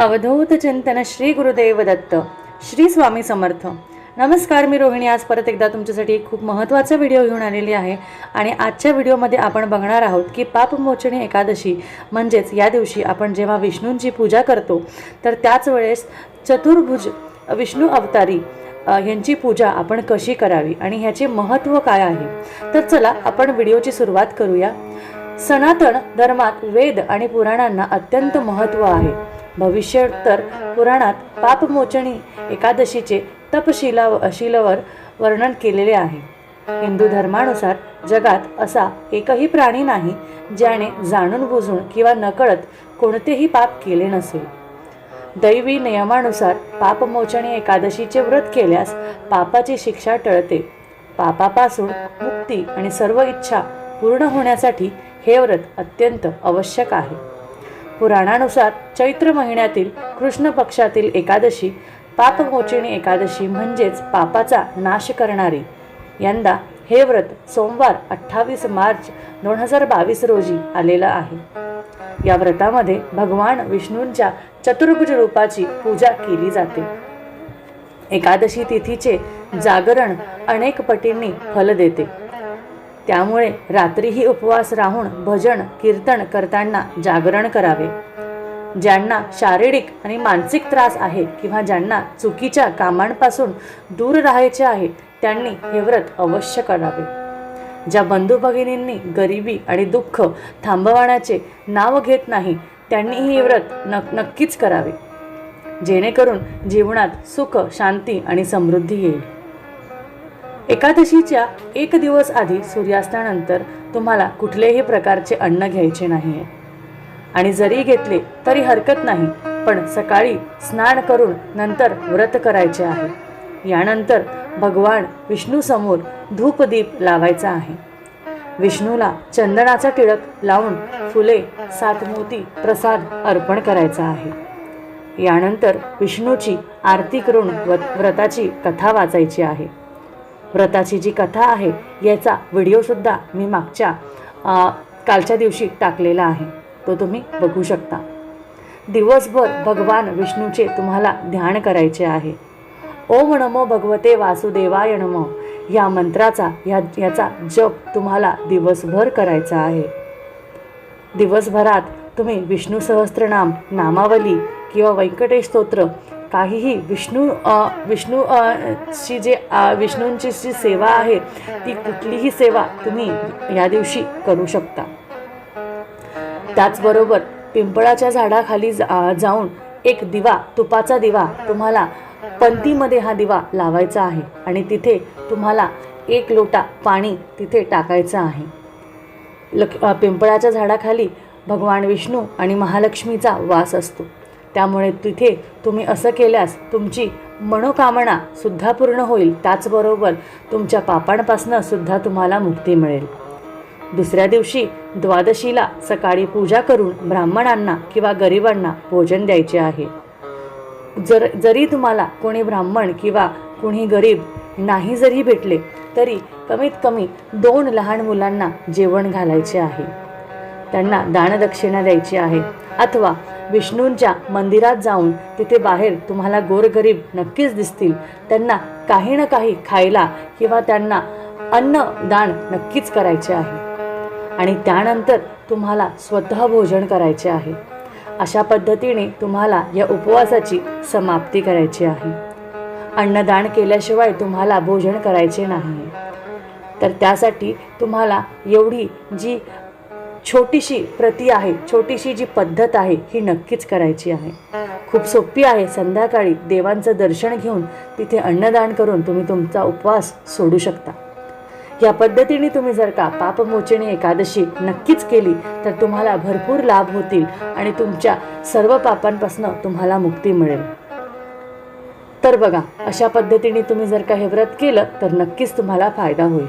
अवधूत चिंतन श्री गुरुदेव दत्त श्री स्वामी समर्थ. नमस्कार मी रोहिणी. आज परत एकदा तुमच्यासाठी एक खूप महत्त्वाचा व्हिडिओ घेऊन आलेली आहे आणि आजच्या व्हिडिओमध्ये आपण बघणार आहोत की पापमोचनी एकादशी म्हणजेच या दिवशी आपण जेव्हा विष्णूंची पूजा करतो तर त्याच वेळेस चतुर्भुज विष्णू अवतारी यांची पूजा आपण कशी करावी आणि ह्याचे महत्त्व काय आहे? तर चला आपण व्हिडिओची सुरुवात करूया. सनातन धर्मात वेद आणि पुराणांना अत्यंत महत्त्व आहे. भविष्योत्तर पुराणात पापमोचनी एकादशीचे तपशिला शिलवर वर्णन केलेले आहे. हिंदू धर्मानुसार जगात असा एकही प्राणी नाही ज्याने जाणून बुजून किंवा नकळत कोणतेही पाप केले नसेल. दैवी नियमानुसार पापमोचनी एकादशीचे व्रत केल्यास पापाची शिक्षा टळते. पापापासून मुक्ती आणि सर्व इच्छा पूर्ण होण्यासाठी हे व्रत अत्यंत आवश्यक आहे. पुराणानुसार चैत्र महिन्यातील कृष्ण पक्षातील एकादशी पापमोचिणी एकादशी म्हणजेच पापाचा नाश करणारी. यंदा हे व्रत सोमवार अठ्ठावीस मार्च दोन हजार बावीस रोजी आलेलं आहे. या व्रतामध्ये भगवान विष्णूंच्या चतुर्भुज रूपाची पूजा केली जाते. एकादशी तिथीचे जागरण अनेक पटींनी फल देते. त्यामुळे रात्रीही उपवास राहून भजन कीर्तन करताना जागरण करावे. ज्यांना शारीरिक आणि मानसिक त्रास आहे किंवा ज्यांना चुकीच्या कामांपासून दूर राहायचे आहे त्यांनी हे व्रत अवश्य करावे. ज्या बंधू भगिनींनी गरिबी आणि दुःख थांबवण्याचे नाव घेत नाही त्यांनी हे व्रत न नक्कीच करावे. जेणेकरून जीवनात सुख शांती आणि समृद्धी येईल. एकादशीच्या एक दिवस आधी सूर्यास्तानंतर तुम्हाला कुठलेही प्रकारचे अन्न घ्यायचे नाही आहे आणि जरी घेतले तरी हरकत नाही पण सकाळी स्नान करून नंतर व्रत करायचे आहे. यानंतर भगवान विष्णूसमोर धूपदीप लावायचा आहे. विष्णूला चंदनाचा टिळक लावून फुले सात मोती प्रसाद अर्पण करायचा आहे. यानंतर विष्णूची आरती करून व्रत- व्रताची कथा वाचायची आहे. व्रताची जी कथा आहे याचा व्हिडिओसुद्धा मी मागच्या कालच्या दिवशी टाकलेला आहे. तो तुम्ही बघू शकता. दिवसभर भगवान विष्णूचे तुम्हाला ध्यान करायचे आहे. ओम नमो भगवते वासुदेवाय नमो. या मंत्राचा या याचा जप तुम्हाला दिवसभर करायचा आहे. दिवसभरात तुम्ही विष्णू सहस्त्रनाम नामावली किंवा व्यंकटेश स्तोत्र काहीही विष्णू विष्णू ची जे विष्णूंची जी सेवा आहे ती कुठलीही सेवा तुम्ही या दिवशी करू शकता. त्याचबरोबर पिंपळाच्या झाडाखाली जा- जाऊन एक दिवा तुपाचा दिवा तुम्हाला पंतीमध्ये हा दिवा लावायचा आहे आणि तिथे तुम्हाला एक लोटा पाणी तिथे टाकायचं आहे. लक पिंपळाच्या झाडाखाली भगवान विष्णू आणि महालक्ष्मीचा वास असतो. त्यामुळे तिथे तुम्ही असं केल्यास तुमची मनोकामना सुद्धा पूर्ण होईल त्याचबरोबर तुमच्या पापांपासनं सुद्धा तुम्हाला मुक्ती मिळेल. दुसऱ्या दिवशी द्वादशीला सकाळी पूजा करून ब्राह्मणांना किंवा गरिबांना भोजन द्यायचे आहे. जर जरी तुम्हाला कोणी ब्राह्मण किंवा कोणी गरीब नाही जरी भेटले तरी कमीत कमी दोन लहान मुलांना जेवण घालायचे आहे. त्यांना दानदक्षिणा द्यायची आहे अथवा विष्णूंच्या मंदिरात जाऊन तिथे बाहेर तुम्हाला गोरगरीब नक्कीच दिसतील. त्यांना काही ना काही खायला किंवा त्यांना अन्न दान नक्कीच करायचे आहे. आणि त्यानंतर तुम्हाला स्वतः भोजन करायचे आहे. अशा पद्धतीने तुम्हाला या उपवासाची समाप्ती करायची आहे. अन्नदान केल्याशिवाय तुम्हाला भोजन करायचे नाही. तर त्यासाठी तुम्हाला एवढी जी छोटीशी प्रती आहे छोटीशी जी पद्धत आहे ही नक्कीच करायची आहे. खूप सोपी आहे संध्याकाळी देवांचं दर्शन घेऊन तिथे अन्नदान करून तुम्ही तुमचा उपवास सोडू शकता. या पद्धतीने तुम्ही जर का पापमोचनी एकादशी नक्कीच केली तर तुम्हाला भरपूर लाभ होतील आणि तुमच्या सर्व पापांपासून तुम्हाला मुक्ती मिळेल. तर बघा अशा पद्धतीने तुम्ही जर का हे व्रत केलं तर नक्कीच तुम्हाला फायदा होईल.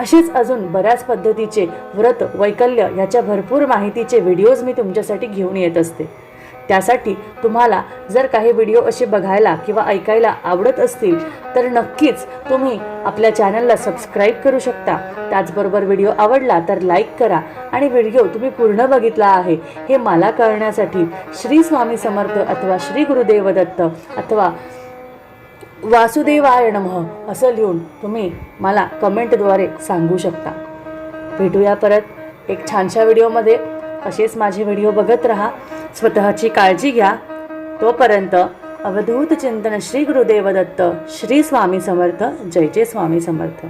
अशीच अजून बऱ्याच पद्धतीचे व्रत वैकल्य ह्याच्या भरपूर माहितीचे व्हिडिओज मी तुमच्यासाठी घेऊन येत असते. त्यासाठी तुम्हाला जर काही व्हिडिओ असे बघायला किंवा ऐकायला आवडत असतील तर नक्कीच तुम्ही आपल्या चॅनलला सबस्क्राईब करू शकता. त्याचबरोबर व्हिडिओ आवडला तर लाईक करा आणि व्हिडिओ तुम्ही पूर्ण बघितला आहे हे मला कळण्यासाठी श्री स्वामी समर्थ अथवा श्री गुरुदेव दत्त अथवा वासुदेवाय नमः असं लिहून तुम्ही मला कमेंटद्वारे सांगू शकता. भेटूया परत एक छानशा व्हिडिओमध्ये. असेच माझे व्हिडिओ बघत राहा. स्वतःची काळजी घ्या. तोपर्यंत अवधूत चिंतन श्री गुरुदेव दत्त श्री स्वामी समर्थ जय जय स्वामी समर्थ.